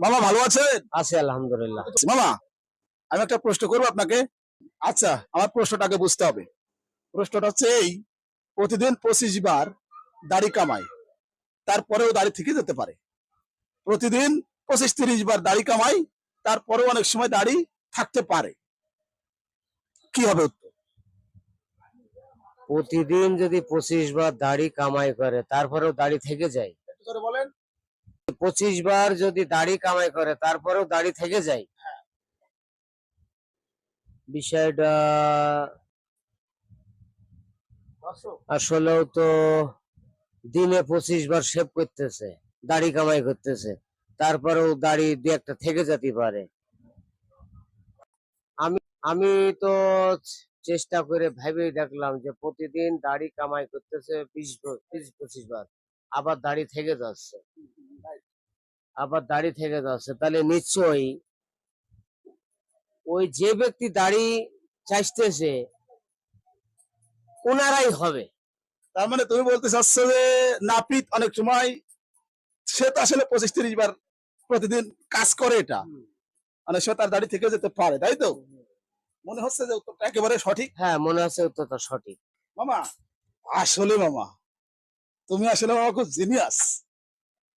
মামা ভালো আছেন? আছে আলহামদুলিল্লাহ। মামা আমি একটা প্রশ্ন করব আপনাকে। আচ্ছা আমার প্রশ্নটাকে বুঝতে হবে। প্রশ্নটা হচ্ছে এই প্রতিদিন পঁচিশ বার দাড়ি কামায় তারপরেও দাড়ি থেকে যেতে পারে। প্রতিদিন পঁচিশ তিরিশ বার দাড়ি কামাই তারপরেও অনেক সময় দাড়ি থাকতে পারে। কি হবে উত্তর? প্রতিদিন যদি পঁচিশ বার দাড়ি কামাই করে তারপরেও দাড়ি থেকে যায়। বলেন। পঁচিশ বার যদি দাড়ি কামাই করে তারপরেও দাড়ি থেকে যায়। বিষয়টা আসলেও তো দিনে পঁচিশ বার শেভ করতেছে দাড়ি কামাই করতেছে তারপরেও দাড়ি দু একটা থেকে যেতে পারে। আমি আমি তো চেষ্টা করে ভেবেই দেখলাম যে প্রতিদিন দাড়ি কামাই করতেছে বিশ পঁচিশ বার আবার দাড়ি থেকে যাচ্ছে। আবার দাড়ি থেকে যাচ্ছে তাহলে নিশ্চয়ই ওই যে ব্যক্তি দাড়ি চাইতেছে ওনারাই হবে। তার মানে তুমি বলতে চাচ্ছ যে নাপিত অনেক সময় সে তো আসলে পঁচিশ তিরিশ বার প্রতিদিন কাজ করে এটা। মানে সে তার দাড়ি থেকে যেতে পারে তাই তো? মনে হচ্ছে যে উত্তরটা একেবারে সঠিক? হ্যাঁ মনে হচ্ছে উত্তরটা সঠিক। মামা আসলে মামা তুমি আসলে মামা খুব জিনিয়াস